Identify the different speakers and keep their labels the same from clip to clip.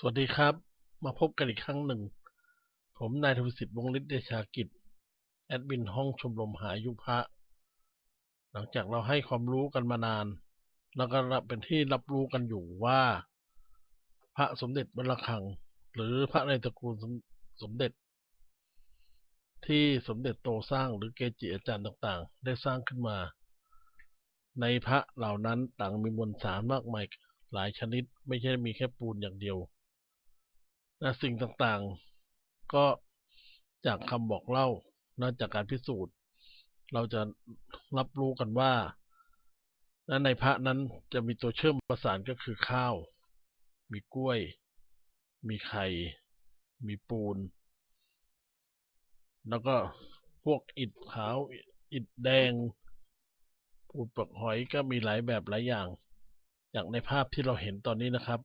Speaker 1: สวัสดีครับ มาพบกันอีกครั้งหนึ่ง ผมนายทวิสิทธิ์วงฤทธิ์เดชากิจ แอดมินห้องชมรมหายุพระหลังจากเราให้ความรู้กันมานาน แล้วก็เป็นที่รับรู้กันอยู่ว่า พระสมเด็จบรรคัง หรือพระในตระกูลสมสมเด็จ ที่สมเด็จโตสร้างหรือเกจิอาจารย์ต่างๆ ได้สร้างขึ้นมา ในพระเหล่านั้นต่างมีมวลสารมากมายหลายชนิด ไม่ใช่มีแค่ปูนอย่างเดียว นะสิ่งต่างๆ ก็จากคำบอกเล่านะจากการพิสูจน์ เราจะรับรู้กันว่าในพระนั้นจะมีตัวเชื่อมประสานก็คือข้าว มีกล้วย มีไข่ มีปูน แล้วก็พวกอิฐขาว อิฐแดงปูนปลือกหอยก็มีหลายแบบหลายอย่าง อย่างในภาพที่เราเห็นตอนนี้นะครับ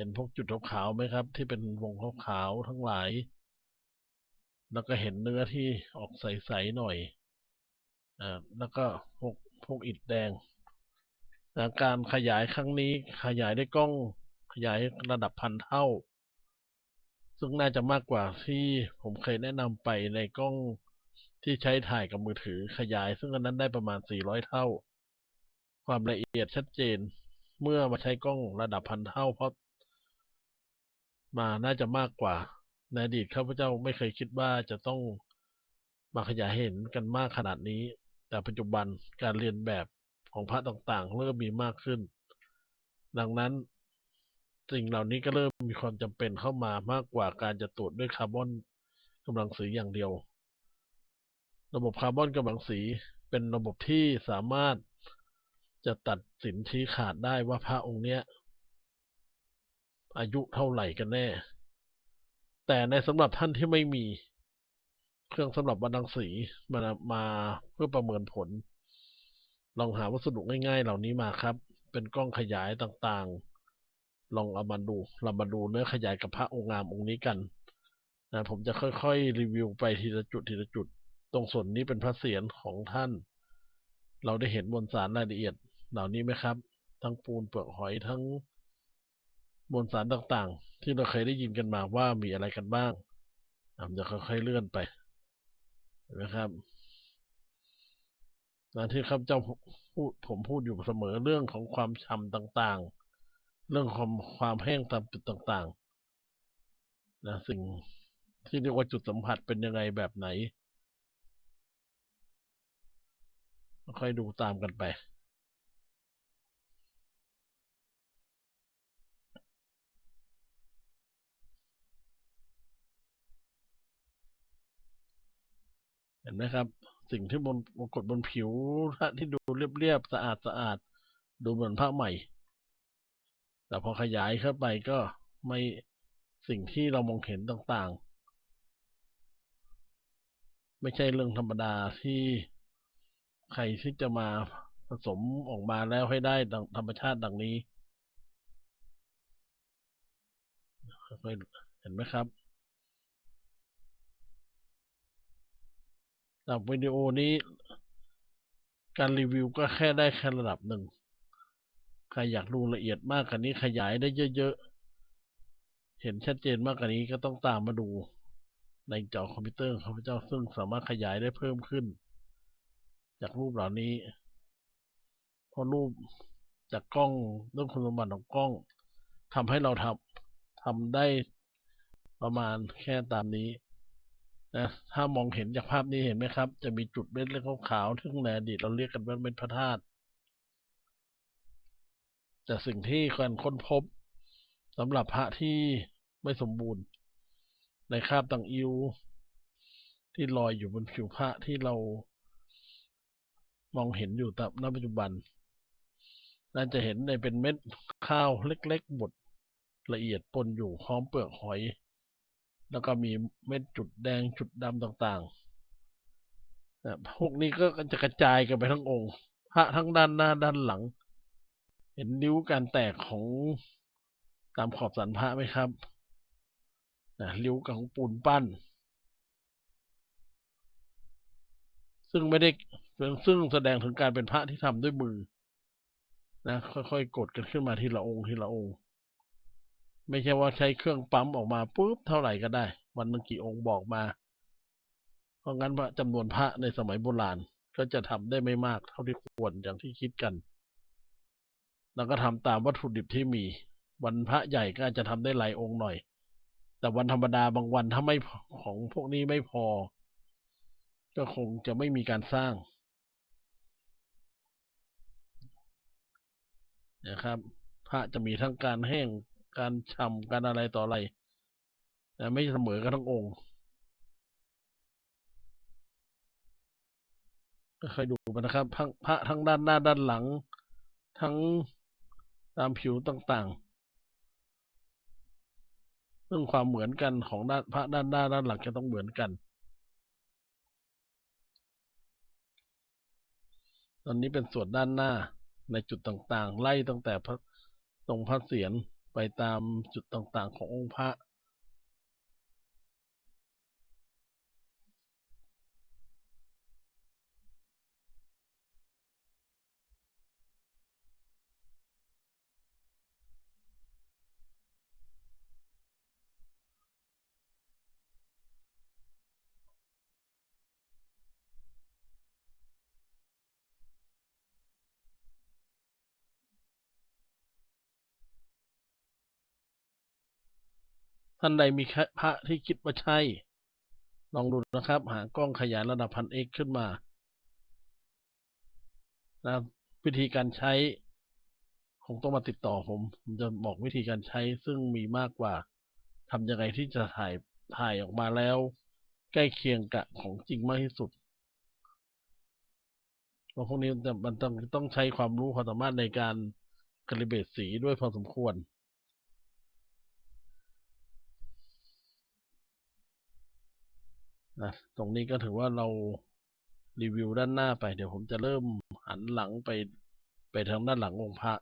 Speaker 1: เห็นพวกจุดขาวๆไหมครับ ที่เป็นวงขาวๆทั้งหลาย แล้วก็เห็นเนื้อที่ออกใสๆหน่อยอ่าแล้วก็พวกพวกอิฐแดงการขยายครั้งนี้ขยายได้กล้องขยายระดับพันเท่า ซึ่งน่าจะมากกว่าที่ผมเคยแนะนำไปในกล้องที่ใช้ถ่ายกับมือถือขยาย ซึ่งอันนั้นได้ประมาณ 400 เท่า ความละเอียดชัดเจน เมื่อมาใช้กล้องระดับพันเท่า เพราะ มาน่าจะมากกว่า ในอดีตข้าพเจ้าไม่เคยคิดว่าจะต้องมาขยายเห็นกันมากขนาดนี้ แต่ปัจจุบันการเรียนแบบของพระต่างๆ เริ่มมีมากขึ้น ดังนั้นสิ่งเหล่านี้ก็เริ่มมีความจำเป็นเข้ามามากกว่าการจะตรวจด้วยคาร์บอนกำลังสีอย่างเดียว ระบบคาร์บอนกำลังสีเป็นระบบที่สามารถจะตัดสินชี้ขาดได้ว่าพระองค์เนี้ย อายุเท่าไหร่กันแน่ แต่ในสำหรับท่านที่ไม่มี เครื่องสำหรับบันดังสีมามาเพื่อประเมินผล ลองหาวัสดุง่ายๆ เหล่านี้มาครับ เป็นกล้องขยายต่างๆ ลองเอามาดูเรามาดูเนื้อขยายกับพระองค์งามองค์นี้กันนะผมจะค่อยๆ รีวิวไปทีละจุดทีละจุด ตรงส่วนนี้เป็นพระเศียรของท่าน เราได้เห็นมวลสารรายละเอียด เหล่านี้ไหมครับ ทั้งปูนเปลือกหอยทั้ง มวลสารต่างๆ ที่เราเคยได้ยินกันมาว่ามีอะไรกันบ้างผมจะค่อยๆเลื่อนไปนไหมครับนะที่ครับเจ้าพูดผมพูดอยู่เสมอเรื่องของความช้ำต่างๆ เรื่องความความแห้งตามจุดต่างๆนะสิ่งที่เรียกว่าจุดสัมผัสเป็นยังไงแบบไหน ค่อยดูตามกันไป ห็นไหมครับ สิ่งที่บนปรากฏบนผิวที่ดูเรียบๆสะอาดสะอาดดูเหมือนผ้าใหม่ แต่พอขยายเข้าไปก็ไม่สิ่งที่เรามองเห็นต่างๆ ไม่ใช่เรื่องธรรมดาที่ใครที่จะมาผสมออกมาแล้วให้ได้ดังธรรมชาติดังนี้ เห็นไหมครับ จากวิดีโอนี้ การรีวิวก็แค่ได้แค่ระดับหนึ่ง ใครอยากดูละเอียดมากกว่านี้ขยายได้เยอะๆ เห็นชัดเจนมากกว่านี้ก็ต้องตามมาดูในจอคอมพิวเตอร์ของพระเจ้าซึ่งสามารถขยายได้เพิ่มขึ้น จากรูปเหล่านี้เพอรูปจากกล้องเรื่องคุณสมบัติของกล้องทำให้เราทำทำได้ประมาณแค่ตามนี้ นะถ้ามองเห็นจากภาพนี้เห็นไหมครับ จะมีจุดเม็ดเล็กขาวๆที่ในอดีตเราเรียกกันว่าเม็ดพระธาตุแต่สิ่งที่การค้นพบสำหรับพระที่ไม่สมบูรณ์ ในคราบตังอิวที่ลอยอยู่บนผิวพระที่เรามองเห็นอยู่ตามณปัจจุบัน น่าจะเห็นในเป็นเม็ดข้าวเล็กๆบดละเอียดปนอยู่พร้อมเปลือกหอย แล้วก็มีเม็ดจุดแดงจุดดำต่างๆนะพวกนี้ก็จะกระจายกันไปทั้งองค์ พระทั้งด้านหน้าด้านหลัง เห็นนิ้วการแตกของตามขอบสันพระไหมครับนะริ้วของปูนปั้น ซึ่งไม่ได้ซึ่งแสดงถึงการเป็นพระที่ทำด้วยมือนะค่อยๆกดกันขึ้นมาทีละองค์ทีละองค์ ไม่ใช่ว่าใช้เครื่องปั๊มออกมาปุ๊บเท่าไหร่ก็ได้ วันนึงกี่องค์บอกมา เพราะงั้นพระจำนวนพระในสมัยโบราณก็จะทำได้ไม่มากเท่าที่ควรอย่างที่คิดกัน แล้วก็ทำตามวัตถุดิบที่มี วันพระใหญ่ก็อาจจะทำได้หลายองค์หน่อย แต่วันธรรมดาบางวันถ้าไม่ของพวกนี้ไม่พอ ก็คงจะไม่มีการสร้างนะครับ พระจะมีทั้งการแห้ง การช่ำการอะไรต่ออะไรแต่ไม่เสมอกันทั้งองค์ก็เคยดูมานะครับทั้งพระทั้งด้านหน้าด้านหลัง ทั้งตามผิวต่างๆ เรื่องความเหมือนกันของด้านพระด้านหน้าด้านหลังจะต้องเหมือนกัน ตอนนี้เป็นส่วนด้านหน้าในจุดต่างๆ ไล่ตั้งแต่พระตรงพระเศียร ไปตามจุดต่าง ๆ ขององค์พระ ท่านใดมีพระที่คิดว่าใช่ ลองดูนะครับ หากล้องขยายระดับพันเอกขึ้นมานะวิธีการใช้คงต้องมาติดต่อผม ผมจะบอกวิธีการใช้ซึ่งมีมากกว่าทำยังไงที่จะถ่ายถ่ายออกมาแล้ว ใกล้เคียงกับของจริงมากที่สุดเพราะพวกนี้มันจะมันต้องต้องใช้ความรู้ความสามารถในการคาลิเบตสีด้วยพอสมควร นะตรงนี้ก็ถือว่าเรารีวิวด้านหน้าไป เดี๋ยวผมจะเริ่มหันหลังไปไปทางด้านหลังองค์พระ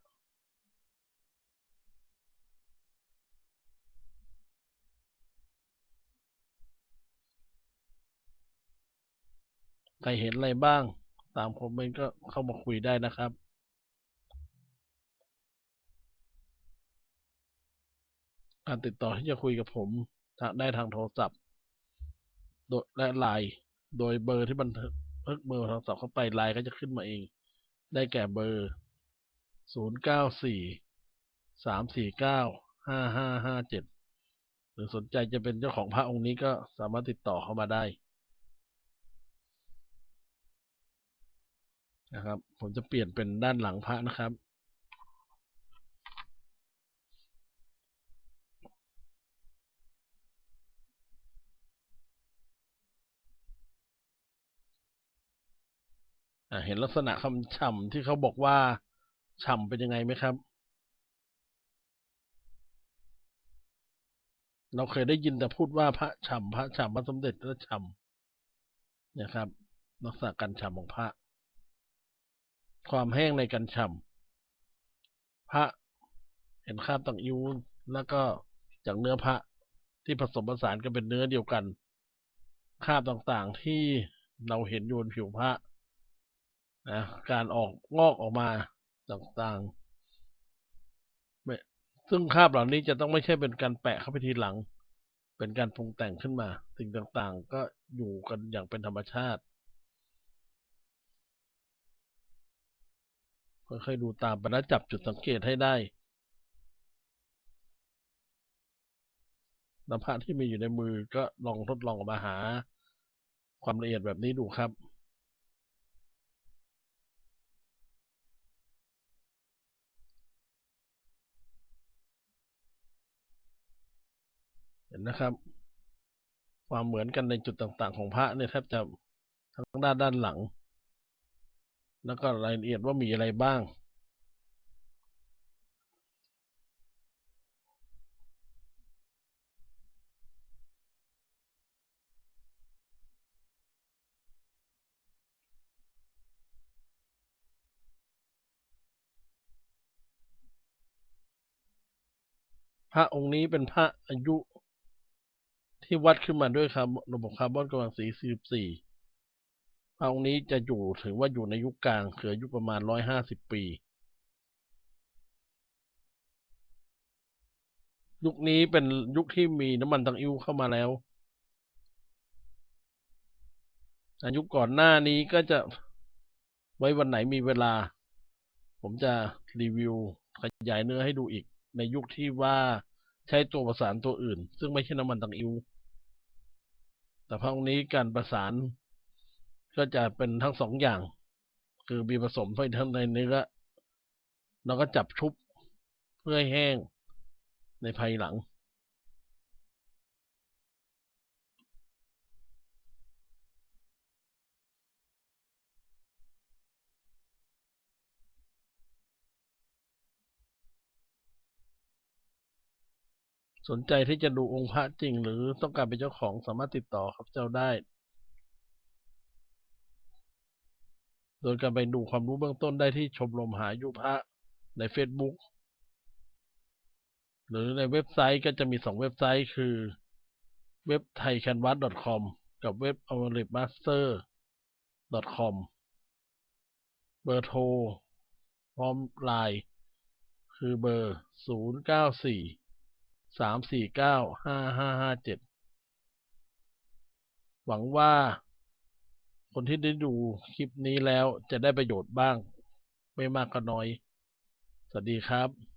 Speaker 1: ใครเห็นอะไรบ้าง ตามคอมเมนต์ก็เข้ามาคุยได้นะครับ การติดต่อที่จะคุยกับผมได้ทางโทรศัพท์ โดยและไลน์โดยเบอร์ที่บันทึกเพิกเบอร์โทรศัพท์เข้าไปไลน์ก็จะขึ้นมาเอง ได้แก่เบอร์ศูนย์เก้าสี่สามสี่เก้าห้าห้าห้าเจ็ดหรือสนใจจะเป็นเจ้าของพระองค์นี้ก็สามารถติดต่อเข้ามาได้นะครับ ผมจะเปลี่ยนเป็นด้านหลังพระนะครับ เห็นลักษณะคำฉ่ำที่เขาบอกว่าฉ่ำเป็นยังไงไหมครับ เราเคยได้ยินแต่พูดว่าพระฉ่ำพระฉ่ำพระสมเด็จพระฉ่ำนี่ยครับลักษณะการฉ่ำของพระ ความแห้งในการฉ่ำพระเห็นคราบต่างอิวแล้วก็จากเนื้อพระที่ผสมผสานกันเป็นเนื้อเดียวกันคราบต่างๆที่เราเห็นอยู่บนผิวพระ นะการออกงอกออกมาต่างๆ ซึ่งคราบเหล่านี้จะต้องไม่ใช่เป็นการแปะเข้าไปทีหลัง เป็นการปรุงแต่งขึ้นมา สิ่งต่างๆ ก็อยู่กันอย่างเป็นธรรมชาติค่อยๆดูตามไปแล้วจับจุดสังเกตให้ได้น้ำพระที่มีอยู่ในมือก็ลองทดลองออกมาหา ความละเอียดแบบนี้ดูครับ เห็นนะครับ ความเหมือนกันในจุดต่างๆ ของพระเนี่ยแทบจะทั้งด้านด้านหลัง แล้วก็รายละเอียดว่ามีอะไรบ้างพระองค์นี้เป็นพระอายุ ที่วัดขึ้นมาด้วยครับระบบคาร์บอนกำลังสี 44พระองค์นี้จะอยู่ถือว่าอยู่ในยุคกลางคืออายุประมาณ 150 ปี ยุคนี้เป็นยุคที่มีน้ำมันตังอิ้วเข้ามาแล้วแต่ยุคก่อนหน้านี้ก็จะไว้วันไหนมีเวลา ผมจะรีวิวขยายเนื้อให้ดูอีก ในยุคที่ว่าใช้ตัวประสานตัวอื่น ซึ่งไม่ใช่น้ำมันตังอิว แต่พังนี้การประสานก็จะเป็นทั้งสองอย่าง คือมีผสมไปทั้งในเนื้อแล้วก็จับชุบเพื่อให้แห้งในภายหลัง สนใจที่จะดูองค์พระจริง หรือต้องการเป็นเจ้าของสามารถติดต่อครับเจ้าได้ โดยการไปดูความรู้เบื้องต้นได้ที่ชมรมหายุพระใน Facebook หรือในเว็บไซต์ก็จะมีสองเว็บไซต์คือ เว็บ thaicanvas.com กับเว็บ a m a r i t m a s t e r com เบอร์โทรพร้อมไลน์คือเบอร์ สามสี่เก้าห้าห้าห้าเจ็ดหวังว่าคนที่ได้ดูคลิปนี้แล้วจะได้ประโยชน์บ้าง ไม่มากก็น้อย สวัสดีครับ